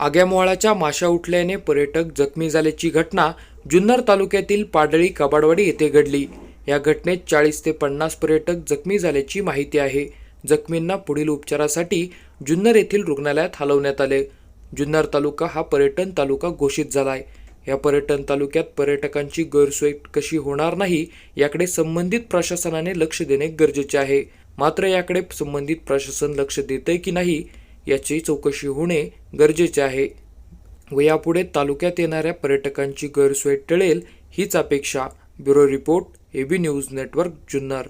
आग्यामोहाळाच्या माशा उठल्याने पर्यटक जखमी झाल्याची घटना जुन्नर तालुक्यातील पाडळी कबाडवाडी येथे घडली. या घटनेत चाळीस ते पन्नास पर्यटक जखमी झाल्याची माहिती आहे. जखमींना पुढील उपचारासाठी जुन्नर येथील रुग्णालयात हलवण्यात आले. जुन्नर तालुका हा पर्यटन तालुका घोषित झाला आहे या पर्यटन तालुक्यात पर्यटकांची गैरसोय कशी होणार नाही याकडे संबंधित प्रशासनाने लक्ष देणे गरजेचे आहे. मात्र याकडे संबंधित प्रशासन लक्ष देतंय की नाही याची चौकशी होणे गरजेचे आहे. व यापुढे तालुक्यात येणाऱ्या पर्यटकांची गैरसोय टळेल हीच अपेक्षा. Bureau report AB news network Junnar.